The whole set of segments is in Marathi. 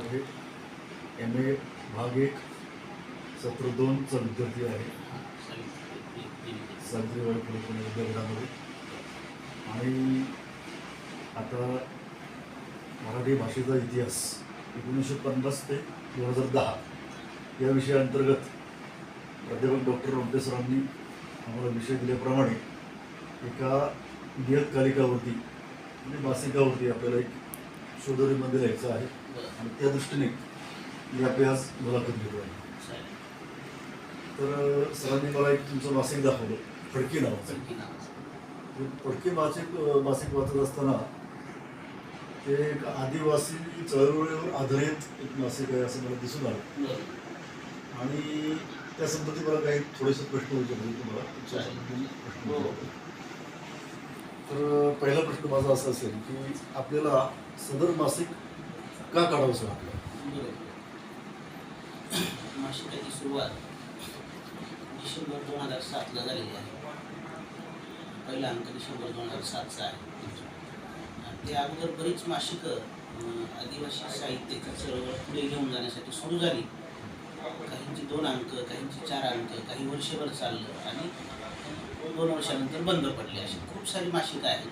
पाठे एम ए भाग एक सत्र दोनचा विद्यार्थी आहे. सावित्रीबाई फुले पुणे विद्यापीठामध्ये आणि आता मराठी भाषेचा इतिहास एकोणीसशे पन्नास ते दोन हजार दहा. या विषयाअंतर्गत प्राध्यापक डॉक्टर रोमटे सरांनी आम्हाला विषय दिल्याप्रमाणे एका नियतकालिकावरती म्हणजे मासिकावरती आपल्याला एक शोधरीमध्ये लिहायचं आहे. आणि त्या दृष्टीने मी आपली आज मुलाखत घेतो. आहे तर सरांनी मला एक तुमचं मासिक दाखवलं फडकी नावाचं. फडकी मासिक मासिक वाचत असताना ते एक आदिवासी चळवळीवर आधारित एक मासिक आहे असं मला दिसून आलं. आणि त्या संबंधी मला काही थोडेसे प्रश्न विचारले तुम्हाला. विचारतो. तर पहिला प्रश्न माझा असा असेल की आपल्याला सदर मासिक का काढावंसं वाटलं मासिकाची सुरुवात डिसेंबर दोन हजार सातला झालेली आहे. पहिला अंक डिसेंबर दोन हजार सातचा आहे. आणि ते अगोदर बरीच मासिकं आदिवासी साहित्याची चळवळ पुढे घेऊन जाण्यासाठी सुरू झाली. काहींची दोन अंक काहींची चार अंक काही वर्षभर चाललं आणि दोन वर्षानंतर बंद पडले अशी खूप सारी मासिकं आहेत.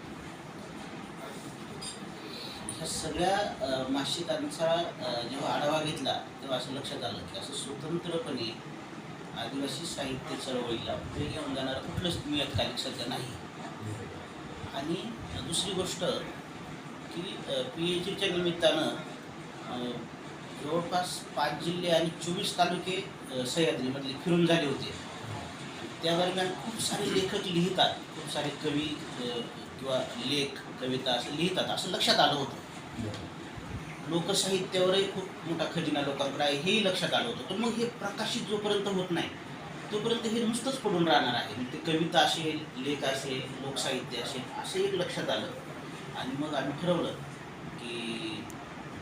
ह्या सगळ्या मासिकांचा जेव्हा आढावा घेतला तेव्हा असं लक्षात आलं की असं स्वतंत्रपणे आदिवासी साहित्य चळवळीला पुढे घेऊन जाणारं कुठलंच नियतकालिक सध्या नाही. आणि दुसरी गोष्ट की पी एच डीच्या निमित्तानं जवळपास पाच जिल्हे आणि चोवीस तालुके सह्याद्रीमधले फिरून झाले होते. त्या दरम्यान खूप सारे लेखक लिहितात खूप सारे कवी किंवा लेख कविता असं लिहितात असं लक्षात आलं होतं. लोकसाहित्यावरही खूप मोठा खजिना लोकांकडे आहे हेही लक्षात आलं होतं. तर मग हे प्रकाशित जोपर्यंत होत नाही तोपर्यंत हे नुसतंच पडून राहणार आहे. मग ते कविता असेल लेख असेल लोकसाहित्य असेल असं एक लक्षात आलं. आणि मग आम्ही ठरवलं की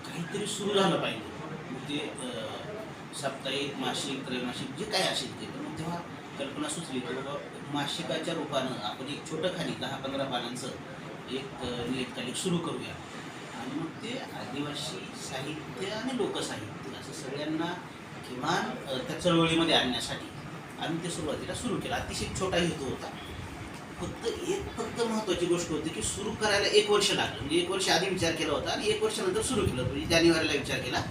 काहीतरी सुरू झालं पाहिजे. ते साप्ताहिक मासिक त्रैमासिक जे काय असेल ते. पण मग तेव्हा कल्पना सुचली की बाबा मासिकाच्या रूपानं आपण एक छोटं खाली दहा पंधरा पानांचं एक नियतकालिक सुरू करूया. मग ते आदिवासी साहित्य आणि लोकसाहित्य असं सगळ्यांना किमान त्या चळवळीमध्ये आणण्यासाठी आम्ही ते सुरुवातीला सुरू केलं. अतिशय छोटा हेतू होता. फक्त एक फक्त महत्त्वाची गोष्ट होती की सुरू करायला एक वर्ष लागलं. म्हणजे एक वर्ष आधी विचार केला होता आणि एक वर्षानंतर सुरू केलं म्हणजे जानेवारीला विचार केला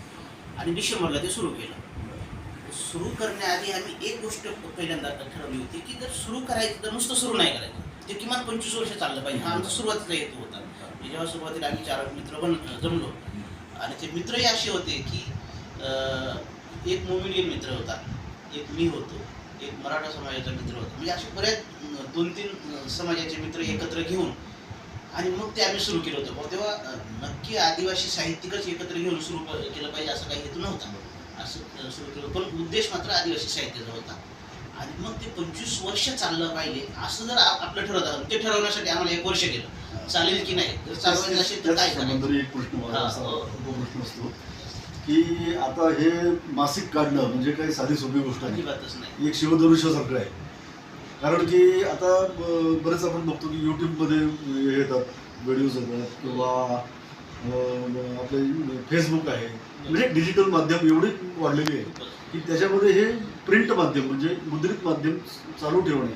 आणि डिसेंबरला ते सुरू केलं. सुरू करण्याआधी आम्ही एक गोष्ट पहिल्यांदा ठरवली होती की जर सुरू करायचं तर नुसतं सुरू नाही करायचं. ते किमान पंचवीस वर्ष चाललं पाहिजे हा आमचा सुरुवातीचा हेतू होता. जेव्हा सुरुवातीला आम्ही चार मित्र बन जमलो. आणि ते मित्रही असे होते की एक मोमिडियन मित्र होता एक मी होतो एक मराठा समाजाचा मित्र होता. म्हणजे असे बऱ्याच दोन तीन समाजाचे मित्र एकत्र घेऊन आणि मग ते आम्ही सुरू केलं होतं. मग तेव्हा नक्की आदिवासी साहित्यिकच एकत्र घेऊन सुरू केलं पाहिजे असं काही हेतू नव्हता. असं सुरू केलं पण उद्देश मात्र आदिवासी साहित्याचा होता. आणि मग ते पंचवीस वर्ष चाललं पाहिजे असं जर आपलं ठरवत ते ठरवण्यासाठी आम्हाला एक वर्ष गेलं. चालेल की नाही? जर चालवायचं असेल तर काय एक प्रश्न मला असा. तो प्रश्न असतो की आता हे मासिक काढणं म्हणजे काही साधी सोपी गोष्ट नाही. अजिबातच नाही. एक शिवधनुष्यासारखं आहे. कारण की आता बरेच आपण बघतो की यूट्यूबमध्ये हे येतात व्हिडिओज येतात किंवा आपले फेसबुक आहे. म्हणजे डिजिटल माध्यम एवढी वाढलेली आहे की त्याच्यामध्ये हे प्रिंट माध्यम म्हणजे मुद्रित माध्यम चालू ठेवणे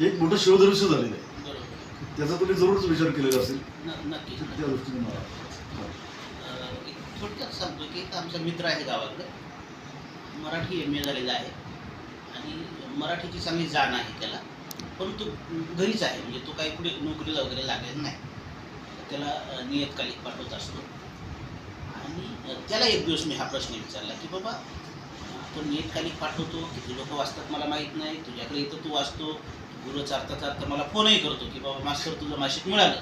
हे एक मोठं शिवधनुष्य झालेलं आहे. त्याचा तुम्ही जरूरच विचार केलेला असेल. त्या दृष्टीने मला थोडक्यात सांगतो की एक आमचा मित्र आहे गावाकडे. मराठी एम ए झालेला आहे. आणि मराठीची चांगली जाण आहे त्याला. पण तो घरीच आहे. म्हणजे तो काही पुढे नोकरीला वगैरे लागलेला नाही. त्याला नियतकालिक पाठवत असतो. आणि त्याला एक दिवस मी हा प्रश्न विचारला की बाबा आपण नियतकालिक पाठवतो. किती लोक वाचतात मला माहीत नाही. तुझ्याकडे येतं तू वाचतो. गुरु चारता चारता मला फोनही करतो की बाबा मास्तर तुझं मासिक मिळालं.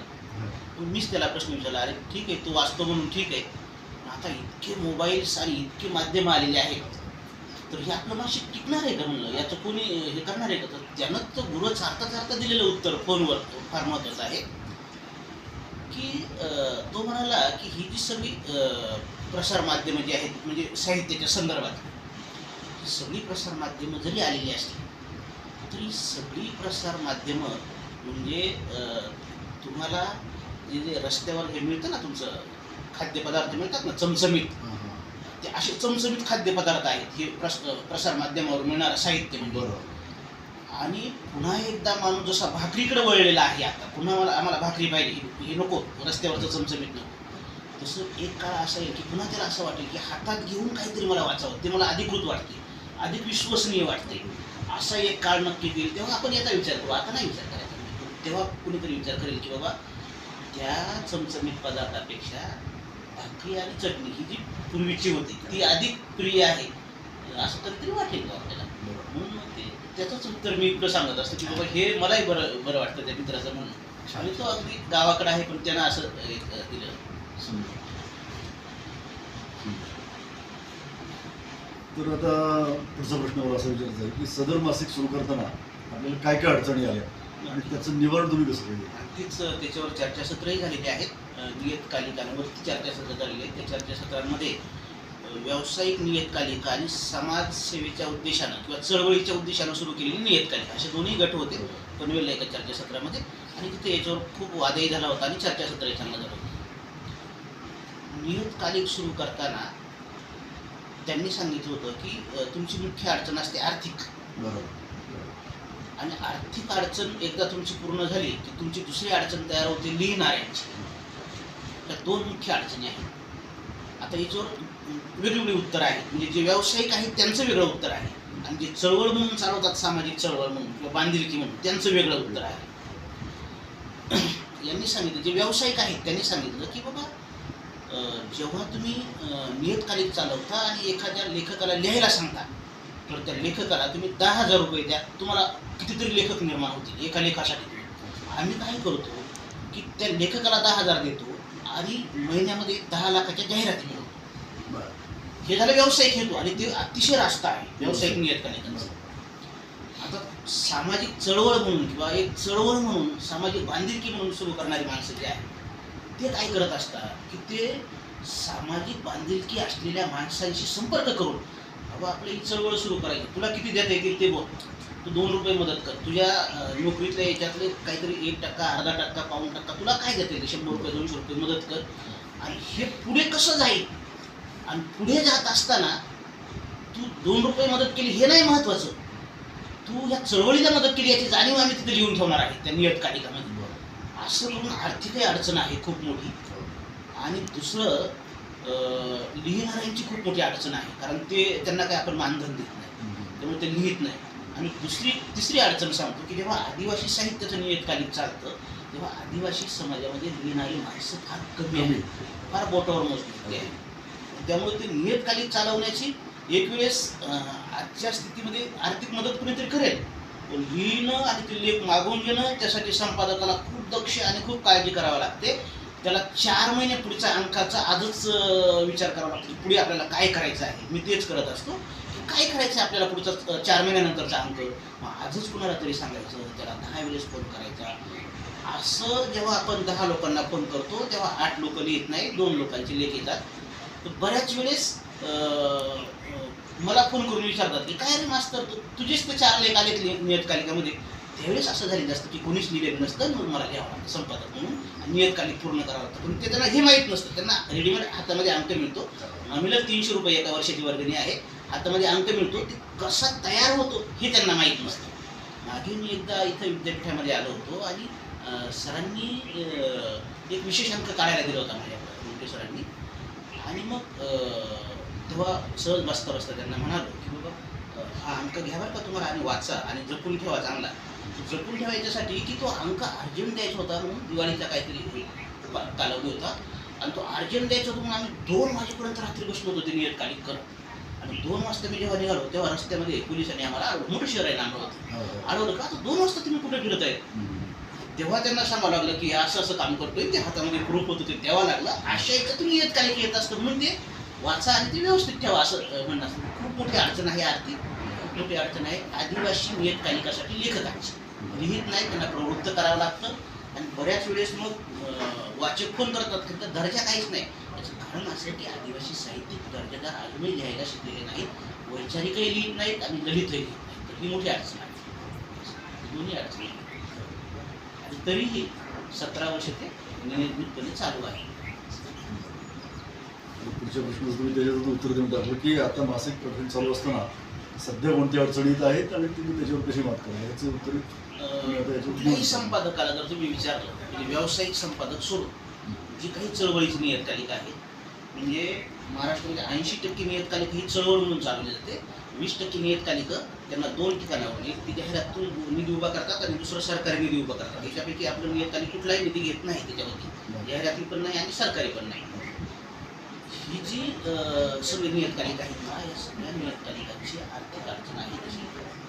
पण मीच त्याला प्रश्न विचारला अरे ठीक आहे तू वाचतो म्हणून ठीक आहे. पण आता इतके मोबाईल्स आणि इतके माध्यमं आलेले आहेत. तर हे आपलं मासिक टिकणार आहे का म्हणलं? याचं कोणी हे करणार आहे का? तर त्यानं तर गुरु चारता चारता दिलेलं उत्तर फोनवर तो फार महत्त्वाचं आहे. की तो म्हणाला की ही जी सगळी प्रसार माध्यमं जी आहेत म्हणजे साहित्याच्या संदर्भात ही सगळी प्रसार माध्यमं जरी आलेली असतील तरी सगळी प्रसार माध्यमं म्हणजे तुम्हाला जे जे रस्त्यावर हे मिळतं ना तुमचं खाद्यपदार्थ मिळतात ना चमचमीत. ते असे चमचमीत खाद्यपदार्थ आहेत हे प्रस प्रसार माध्यमावर मिळणारं साहित्य म्हणजे. बरोबर. आणि पुन्हा एकदा माणूस जसा भाकरीकडे वळलेला आहे आता पुन्हा मला आम्हाला भाकरी पाहिजे हे- हे नको रस्त्यावरचं चमचमीत नको. तसं एक काळ असा येईल की पुन्हा त्याला असं वाटेल की हातात घेऊन काहीतरी मला वाचावं ते मला अधिकृत वाटते अधिक विश्वसनीय वाटते. असा एक काळ नक्की येईल तेव्हा आपण याचा विचार करू. आता नाही विचार करायचा. तेव्हा कुणीतरी विचार करेल की बाबा त्या चमचमीत पदार्थापेक्षा भाकरी आणि चटणी ही जी पूर्वीची होती ती अधिक प्रिय आहे. असं कधीतरी वाटेल का आपल्याला. म्हणून मग ते त्याचंच उत्तर मी तुला सांगत असतो की बाबा हे मलाही बरं बरं वाटतं त्या मित्राचं म्हणून. आणि तो अगदी गावाकडे आहे पण त्यानं असं एक दिलं. समजा. तर आता पुढचा प्रश्नावर असा विचारायचा आहे की सदर मासिक सुरू करताना आपल्याला काय काय अडचणी आल्या आणि त्याचं निवारण तुम्ही कसं केलं? तीच त्याच्यावर चर्चासत्रही झालेली आहेत. नियतकालिकांवरती चर्चासत्र झालेली आहेत. त्या चर्चासत्रांमध्ये व्यावसायिक नियतकालिका आणि समाजसेवेच्या उद्देशानं किंवा चळवळीच्या उद्देशानं सुरू केलेली नियतकालिका. असे दोन्ही गट होते पनवेलला एका चर्चासत्रामध्ये आणि तिथे याच्यावर खूप वादही झाला होता आणि चर्चासत्रही चांगलं झालं होतं. नियतकालिक सुरू करताना त्यांनी सांगितलं होतं की तुमची मुख्य अडचण असते आर्थिक. बरोबर. आणि आर्थिक अडचण एकदा तुमची पूर्ण झाली की तुमची दुसरी अडचण तयार होते लिहिणाऱ्यांची त्या दोन मुख्य अडचणी आहेत. आता याच्यावर वेगवेगळी उत्तर आहेत म्हणजे जे व्यावसायिक आहेत त्यांचं वेगळं उत्तर आहे. आणि जे चळवळ म्हणून चालवतात सामाजिक चळवळ म्हणून किंवा बांधिलकी म्हणून त्यांचं वेगळं उत्तर आहे. यांनी सांगितलं जे व्यावसायिक आहेत त्यांनी सांगितलं की बाबा जेव्हा तुम्ही नियतकालिक चालवता आणि एखाद्या लेखकाला लिहायला सांगता तर त्या लेखकाला तुम्ही दहा हजार रुपये द्या. तुम्हाला कितीतरी लेखक निर्माण होतील एका लेखासाठी. आम्ही काय करतो की त्या लेखकाला दहा हजार देतो आणि महिन्यामध्ये दहा लाखाच्या जाहिराती मिळवतो. हे झालं व्यावसायिक हेतू आणि ते अतिशय रास्त आहे व्यावसायिक नियतकालिकांचं आता सामाजिक चळवळ म्हणून किंवा एक चळवळ म्हणून सामाजिक बांधिलकी म्हणून सुरू करणारी माणसं जी आहेत ते काय करत असतात की ते सामाजिक बांधिलकी असलेल्या माणसांशी संपर्क करून बाबा आपली ही चळवळ सुरू करायची. तुला किती देता येतील ते बोल तू दोन रुपये मदत कर. तुझ्या नोकरीतल्या याच्यातले काहीतरी एक टक्का अर्धा टक्का पाऊण टक्का तुला काय देता येईल? शंभर रुपये दोनशे रुपये मदत कर. आणि हे पुढे कसं जाईल? आणि पुढे जात असताना तू दोन रुपये मदत केली हे नाही महत्वाचं. तू या चळवळीला मदत केली याची जाणीव आम्ही तिथे लिहून ठेवणार आहे त्या नियतकालिकामध्ये. बरं असं करून आर्थिकही अडचण आहे खूप मोठी. आणि दुसरं लिहिणाऱ्यांची खूप मोठी अडचण आहे कारण ते त्यांना काय आपण मानधन देत नाही. त्यामुळे ते लिहित नाही. आणि दुसरी तिसरी अडचण सांगतो की जेव्हा आदिवासी साहित्याचं नियतकालिक चालतं तेव्हा आदिवासी समाजामध्ये लिहिणारी माणसं फार कमी. आहेत. फार बोटावर मोजली आहे त्यामुळे ते नियतकालिक चालवण्याची एक वेळेस आजच्या स्थितीमध्ये आर्थिक मदत कुणीतरी करेल. पण लिहिणं आणि ते लेख मागवून घेणं त्यासाठी संपादकाला खूप दक्ष आणि खूप काळजी करावी लागते. त्याला चार महिने पुढच्या अंकाचा आजच विचार करावा लागतो पुढे आपल्याला काय करायचं आहे. मी तेच करत असतो. की काय करायचं आहे आपल्याला पुढचा चार महिन्यानंतरचा अंक? मग आजच कुणाला तरी सांगायचं त्याला दहा वेळेस फोन करायचा. असं जेव्हा आपण दहा लोकांना फोन करतो तेव्हा आठ लोक लिहित नाही दोन लोकांचे लेख येतात. तर बऱ्याच वेळेस मला फोन करून विचारतात की काय रे मास्तर तू तुझेच तर चार लेख आलेत नियतकालिकामध्ये. त्यावेळेस असं झालेलं असतं की कोणीच लिहिलेलं नसतं मग मला लिहावं लागतं संपादक म्हणून. नियतकालिक पूर्ण करावं लागतं. पण ते त्यांना हे माहीत नसतं. त्यांना रेडीमेड हातामध्ये अंक मिळतो. आम्हीला तीनशे रुपये एका वर्षाची वर्गणी आहे. हातामध्ये अंक मिळतो. ते कसा तयार होतो हे त्यांना माहीत नसतं. मागे मी एकदा इथं विद्यापीठामध्ये आलो होतो आणि सरांनी एक विशेष अंक काढायला दिला होता माझ्या सरांनी. आणि मग तेव्हा सहज बसता बसता त्यांना म्हणालो की बाबा हा अंक घ्या बरं का तुम्हाला आणि वाचा आणि जपून ठेवा चांगला. जपून ठेवायच्यासाठी की तो अंक अर्जंट द्यायचा होता म्हणून दिवाळीचा काहीतरी कालावधी होता. आणि तो अर्जंट द्यायचा होता म्हणून आम्ही दोन वाजेपर्यंत रात्री बसलो होतो ते नियतकालिक करत आणि दोन वाजता मी जेव्हा निघालो तेव्हा रस्त्यामध्ये पोलिसांनी आम्हाला. मोठं शहर आहे लांब होतं हो, हो. का? तर दोन वाजता तुम्ही कुठे फिरत आहे. तेव्हा त्यांना सांगावं लागलं की असं असं काम करतोय ते हातामध्ये प्रूफ होतं ते द्यावं लागलं. अशा याचं तुम्ही येत काही येत असतं. म्हणून ते वाचा आणि ते व्यवस्थित ठेवा असं म्हणणं असतं. खूप मोठी अडचण आहे आर्थिक खूप मोठी अडचण आहे. आदिवासी नियतकालिकासाठी लेखकांची लिहित नाही त्यांना प्रवृत्त करावं लागतं. आणि बऱ्याच वेळेस मग वाचक पण करतात त्यांचा दर्जा काहीच नाही. त्याचं कारण असं की आदिवासी साहित्यिक दर्जेदार अजूनही लिहायला शिकलेले नाहीत. वैचारिकही लिहित नाहीत आणि ललितही लिहित नाहीत. तर ही मोठी अडचण आहे. दोन्ही अडचणी आहेत. तरीही सतरा वर्ष ते नियमितपणे चालू आहे. तुमच्या प्रश्नाचं तुम्ही त्याच्यावर उत्तर देऊन टाकलं की आता मासिक प्रकरण चालू असताना सध्या कोणत्या अडचणीत आहेत आणि तुम्ही त्याच्यावर कशी मात करणार? याचे उत्तर तुम्ही आता कुठल्याही. संपादकाला जर तुम्ही विचारलं म्हणजे व्यावसायिक संपादक सोडून जी काही चळवळीची नियतकालिक आहे म्हणजे महाराष्ट्रामध्ये ऐंशी टक्के नियतकालिक ही चळवळ म्हणून चालवली जाते. वीस टक्के नियतकालिक त्यांना दोन ठिकाणावर एक ती जाहिरातून निधी उभा करतात आणि दुसरं सरकारी निधी उभा करतात. याच्यापैकी आपलं नियतकालिक कुठलाही निधी घेत नाही त्याच्यावरती. जाहिराती पण नाही आणि सरकारी पण नाही. ही जी सगळी नियतकालिक आहेत ना या सगळ्या नियतकालिकांची आर्थिक अडचण आहे. तशी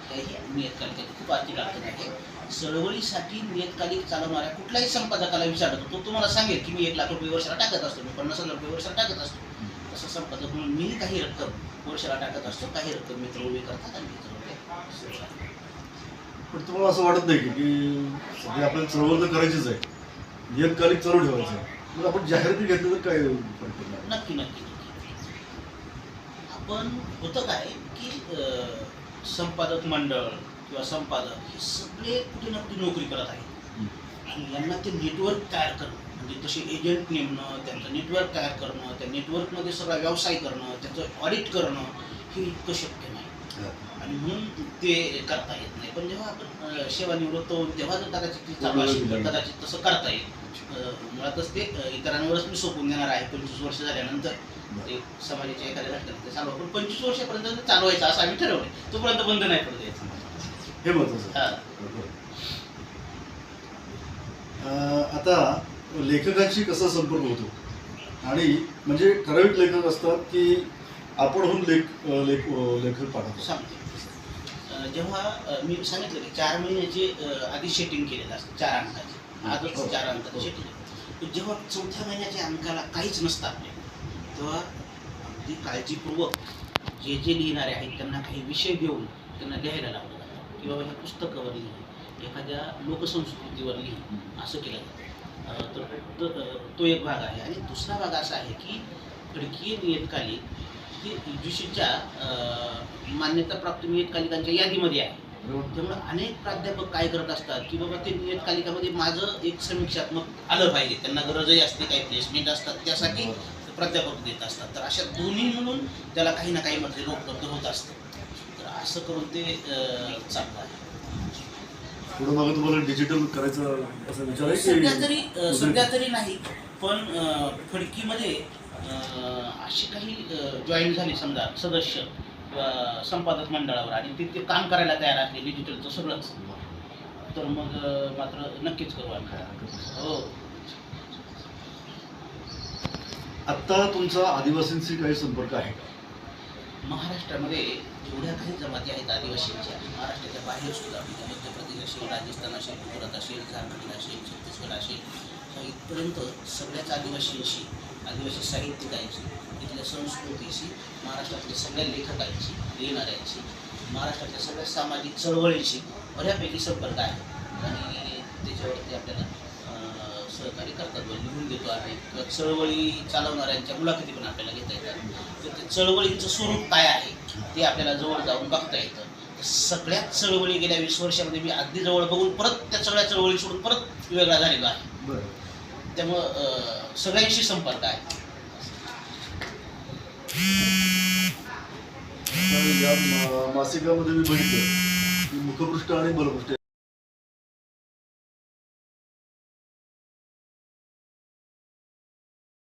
काही नियतकालिकाची खूप आर्थिक अडचण आहे. चळवळीसाठी नियतकालिक चालवणाऱ्या कुठल्याही संपादकाला विचारतो तो तुम्हाला सांगेल की मी एक लाख रुपये वर्षाला टाकत असतो मी पन्नास हजार रुपये वर्षाला टाकत असतो. तसं संपादक म्हणून मी काही रक्कम वर्षाला टाकत असतो काही रक्कम मित्र उभे करतात आणि मित्र उभे पण तुम्हाला असं वाटत नाही की की सध्या आपल्याला चळवळ तर करायचीच आहे. नियतकालिक चालू ठेवायचं आहे. मग आपण जाहिराती घेतलं तर काय नक्की नक्की नक्की. आपण होतं काय की संपादक मंडळ किंवा संपादक हे सगळे कुठे ना कुठे नोकरी करत आहेत. आणि यांना ते नेटवर्क तयार करणं म्हणजे तसे एजंट नेमणं त्यांचं नेटवर्क तयार करणं त्या नेटवर्कमध्ये सगळा व्यवसाय करणं त्याचं ऑडिट करणं हे इतकं शक्य नाही. आणि म्हणून ते करता येत नाही. पण जेव्हा आपण सेवानिवृत्त होऊ तेव्हा जर कदाचित ती चालू असेल तर कदाचित तसं करता येईल. मुळातच ते इतरांवरच मी सोपून देणार आहे. पंचवीस वर्ष झाल्यानंतर समाजाच्या एखाद्या घटकात चालू पण पंचवीस वर्षापर्यंत चालवायचं असं आम्ही ठरवलं तोपर्यंत बंद नाही पडत यायचं हे महत्वाचं आता लेखकांशी कसा संपर्क होतो? आणि म्हणजे ठराविक लेखक असतात की आपणहून लेख लेख लेखक पाठवतो? सांगते. जेव्हा मी सांगितलं की चार महिन्याचे आधी सेटिंग केलेलं असतं चार अंकाचे. हो. आजच चार अंकाचं सेटिंग जेव्हा चौथ्या महिन्याच्या अंकाला काहीच नसतं आपले तेव्हा अगदी काळजीपूर्वक जे जे लिहिणारे आहेत त्यांना काही विषय देऊन त्यांना लिहायला लावलं जातं. की बाबा ह्या पुस्तकावर लिहि एखाद्या लोकसंस्कृतीवर लिहि असं केलं जातं. तर तो- तो एक भाग आहे. आणि दुसरा भाग असा आहे की खडकीय नियतकालिक हे युजीसीच्या मान्यताप्राप्त नियतकालिकांच्या यादीमध्ये आहे? त्यामुळे अनेक प्राध्यापक काय करत असतात की बाबा ते नियतकालिकामध्ये माझं एक समीक्षात्मक आलं पाहिजे. त्यांना गरजही असते काही प्लेसमेंट असतात त्यासाठी प्राध्यापक देत असतात. तर अशा दोन्ही म्हणून त्याला काही ना काही मटेरियल उपलब्ध होत असतं. तर असं करून ते अं, चाललं आहे. पुढं मागं तुम्हाला डिजिटल करायचं असा विचार सध्या तरी सध्या तरी नाही पण फडकीमध्ये अशी काही जॉईन झाली समजा सदस्य संपादक मंडळावर आणि ते ते काम करायला तयार असले डिजिटलचं सगळंच. तर मग मात्र नक्कीच करू आम्ही. हो. आत्ता तुमचा आदिवासींशी काही संपर्क आहे का? महाराष्ट्रामध्ये जेवढ्या काही जमाती आहेत आदिवासींच्या. महाराष्ट्राच्या बाहेर सुद्धा म्हणजे मध्य प्रदेश असेल राजस्थान असेल गुजरात असेल झारखंड असेल छत्तीसगड असेल इथपर्यंत सगळ्याच आदिवासींशी आदिवासी साहित्यिकांची इथल्या संस्कृतीशी महाराष्ट्रातल्या सगळ्या लेखकांची लिहिणाऱ्यांची महाराष्ट्रातल्या सगळ्या सामाजिक चळवळींशी बऱ्यापैकी संपर्क आहे. आणि त्याच्यावरती आपल्याला सहकार्य करतात व लिहून देतो आहे. किंवा चळवळी चालवणाऱ्यांच्या मुलाखती पण आपल्याला घेता येतात. तर त्या चळवळीचं स्वरूप काय आहे ते आपल्याला जवळ जाऊन बघता येतं. सगळ्याच चळवळी गेल्या वीस वर्षामध्ये मी अगदी जवळ बघून परत त्या सगळ्या चळवळी सोडून परत वेगळा झालेला आहे. बरं. त्यामुळं अं, सगळ्यांशी संपर्क आहे. या मा- मासिकामध्ये मी बघितलं की मुखपृष्ठ आणि बलपृष्ठ.